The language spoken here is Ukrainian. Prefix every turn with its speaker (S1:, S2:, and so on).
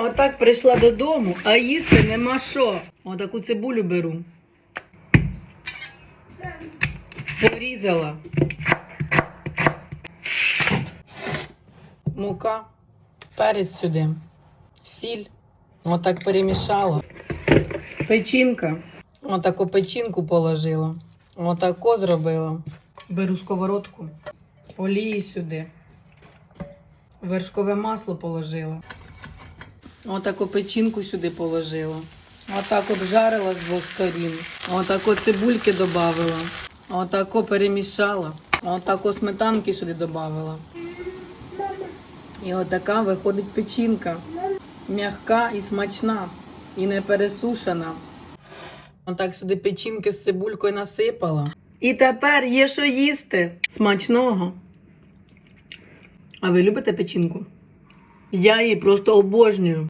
S1: Отак прийшла додому, а їсти нема що. Отаку цибулю беру. Порізала. Мука, перець сюди, сіль. Отак перемішала. Печінка. Отаку печінку положила. Отако зробила. Беру сковородку, олії сюди. Вершкове масло положила. Отаку печінку сюди положила. Отак обжарила з двох сторін. Отако цибульки додавила. Отако перемішала. Отако сметанки сюди додавила. І отака виходить печінка. М'ягка і смачна. І не пересушена. Отак сюди печінки з цибулькою насипала. І тепер є що їсти. Смачного. А ви любите печінку? Я її просто обожнюю.